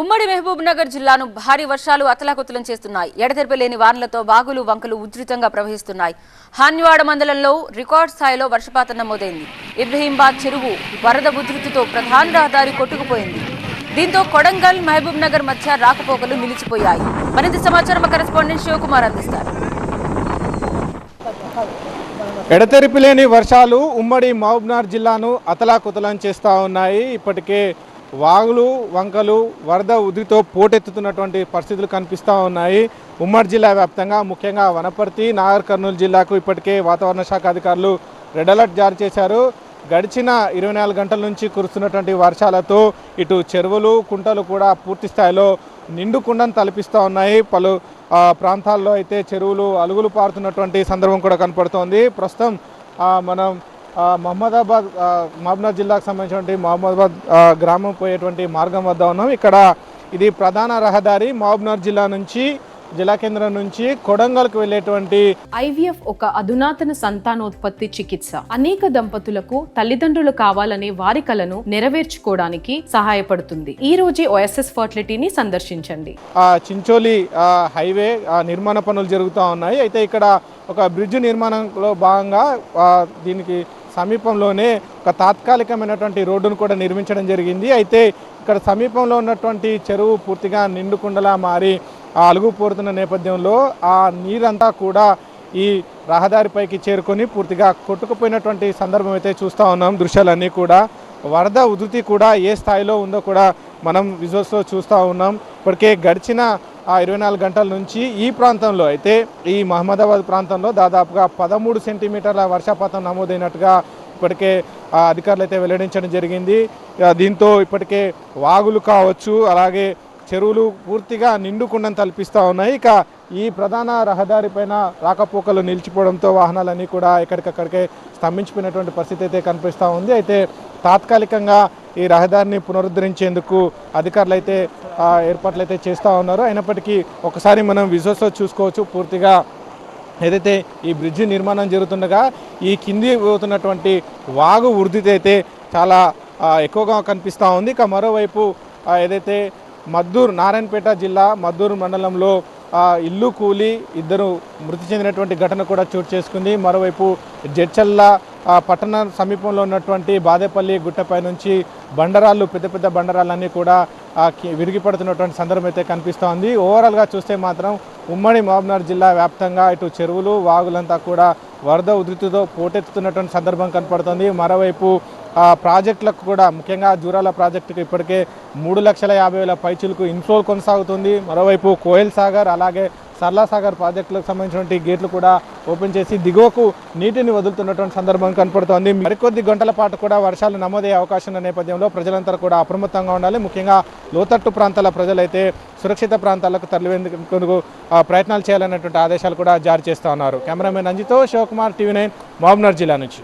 ఉమ్మడి మహబూబ్నగర్ జిల్లాను భారీ వర్షాలు అతలాకుతలం చేస్తున్నాయి. ఎడతెరిపి లేని వానలతో బాగులు వంకలు ఉధృతంగా ప్రవహిస్తున్నాయి. హాన్వాడ మండలంలో రికార్డ్ స్థాయిలో వర్షపాతం నమోదైంది. ఇబ్రహీంబాద్ చెరువు వరద ఉధృతితో ప్రధాన రహదారి కొట్టుకుపోయింది. దీంతో కొడంగల్ మహబూబ్నగర్ మధ్య రాకపోకలు నిలిచిపోయాయి. మరింత సమాచారం కరెస్పాండెంట్ శివకుమార్ అందిస్తారు. ఎడతెరిపి లేని వర్షాలు ఉమ్మడి మహబూబ్నగర్ జిల్లాను అతలాకుతలం చేస్తూ ఉన్నాయి. ఇప్పటికే వాగులు వంకలు వరద ఉధృతితో పోటెత్తుతున్నటువంటి పరిస్థితులు కనిపిస్తూ ఉన్నాయి. ఉమ్మడి జిల్లా వ్యాప్తంగా ముఖ్యంగా వనపర్తి నాగర్ కర్నూలు జిల్లాకు ఇప్పటికే వాతావరణ శాఖ అధికారులు రెడ్ అలర్ట్ జారీ చేశారు. గడిచిన ఇరవై నాలుగు గంటల నుంచి కురుస్తున్నటువంటి వర్షాలతో ఇటు చెరువులు కుంటలు కూడా పూర్తి స్థాయిలో నిండుకుండను తలపిస్తూ ఉన్నాయి. పలు ప్రాంతాల్లో అయితే చెరువులు అలుగులు పారుతున్నటువంటి సందర్భం కూడా కనపడుతోంది. ప్రస్తుతం మనం మహమ్మదాబాద్ మహబూబ్నగర్ జిల్లాకు సంబంధించినటువంటి మహమ్మదాబాద్ గ్రామం పోయేటువంటి మార్గం వద్ద ఉన్నాం. ఇక్కడ ఇది ప్రధాన రహదారి మహబూబ్నగర్ జిల్లా నుంచి జిల్లా కేంద్రం నుంచి కొడంగల్కు వెళ్ళేటువంటి ఐవీఎఫ్ ఒక అధునాతన సంతానోత్పత్తి చికిత్స. అనేక దంపతులకు తల్లిదండ్రులు కావాలనే వారి కలను నెరవేర్చుకోవడానికి సహాయపడుతుంది. ఈ రోజే ఓఎస్ఎస్ ఫర్టిలిటీని సందర్శించండి. ఆ చించోలి హైవే నిర్మాణ పనులు జరుగుతూ ఉన్నాయి. అయితే ఇక్కడ ఒక బ్రిడ్జ్ నిర్మాణంలో భాగంగా దీనికి సమీపంలోనే ఒక తాత్కాలికమైనటువంటి రోడ్డును కూడా నిర్మించడం జరిగింది. అయితే ఇక్కడ సమీపంలో ఉన్నటువంటి చెరువు పూర్తిగా నిండుకుండలా మారి ఆ నేపథ్యంలో ఆ నీరంతా కూడా ఈ రహదారిపైకి చేరుకొని పూర్తిగా కొట్టుకుపోయినటువంటి సందర్భం అయితే చూస్తూ ఉన్నాం. దృశ్యాలన్నీ కూడా వరద ఉధృతి కూడా ఏ స్థాయిలో ఉందో కూడా మనం విజువల్స్లో చూస్తూ ఉన్నాం. ఇప్పటికే గడిచిన ఆ ఇరవై నాలుగు గంటల నుంచి ఈ ప్రాంతంలో అయితే ఈ మహమ్మదాబాద్ ప్రాంతంలో దాదాపుగా పదమూడు సెంటీమీటర్ల వర్షపాతం నమోదైనట్టుగా ఇప్పటికే అధికారులు అయితే వెల్లడించడం జరిగింది. దీంతో ఇప్పటికే వాగులు కావచ్చు అలాగే చెరువులు పూర్తిగా నిండుకుండను తలపిస్తూ ఉన్నాయి. ఇక ఈ ప్రధాన రహదారి పైన రాకపోకలు నిలిచిపోవడంతో వాహనాలన్నీ కూడా ఎక్కడికక్కడికే స్తంభించిపోయినటువంటి పరిస్థితి అయితే కనిపిస్తూ ఉంది. అయితే తాత్కాలికంగా ఈ రహదారిని పునరుద్ధరించేందుకు అధికారులు అయితే ఏర్పాట్లు అయితే చేస్తూ ఉన్నారు అయినప్పటికీ ఒకసారి మనం విజువల్స్లో చూసుకోవచ్చు. పూర్తిగా ఏదైతే ఈ బ్రిడ్జి నిర్మాణం జరుగుతుండగా ఈ కింది పోతున్నటువంటి వాగు వృద్ధి అయితే చాలా ఎక్కువగా కనిపిస్తూ ఉంది. ఇక మరోవైపు ఏదైతే మద్దూరు నారాయణపేట జిల్లా మద్దూరు మండలంలో ఇల్లు కూలి ఇద్దరు మృతి చెందినటువంటి ఘటన కూడా చోటు చేసుకుంది. మరోవైపు జడ్చల్ల పట్టణ సమీపంలో ఉన్నటువంటి బాదేపల్లి గుట్టపై నుంచి బండరాళ్ళు పెద్ద పెద్ద బండరాళ్ళన్నీ కూడా విరిగిపడుతున్నటువంటి సందర్భం అయితే కనిపిస్తోంది. ఓవరాల్గా చూస్తే మాత్రం ఉమ్మడి మహబూబ్నగర్ జిల్లా వ్యాప్తంగా ఇటు చెరువులు వాగులంతా కూడా వరద ఉధృతితో పోటెత్తుతున్నటువంటి సందర్భం కనపడుతుంది. మరోవైపు ఆ, ప్రాజెక్టులకు కూడా ముఖ్యంగా జూరాల ప్రాజెక్టుకు ఇప్పటికే మూడు లక్షల యాభై వేల పైచులకు ఇన్ఫ్లో కొనసాగుతుంది. మరోవైపు కోయల్ సాగర్ అలాగే సర్లా ప్రాజెక్టులకు సంబంధించినటువంటి గేట్లు కూడా ఓపెన్ చేసి దిగువకు నీటిని వదులుతున్నటువంటి సందర్భం కనపడుతోంది. మరికొద్ది గంటల పాటు కూడా వర్షాలు నమోదయ్యే అవకాశం ఉన్న నేపథ్యంలో ప్రజలంతా కూడా అప్రమత్తంగా ఉండాలి. ముఖ్యంగా లోతట్టు ప్రాంతాల ప్రజలైతే సురక్షిత ప్రాంతాలకు తరలివేందుకు ప్రయత్నాలు చేయాలన్నటువంటి ఆదేశాలు కూడా జారీ చేస్తూ ఉన్నారు. కెమెరామెన్ అంజితో శివకుమార్ టీవీ నైన్ మహబూబ్నగర్ జిల్లా నుంచి.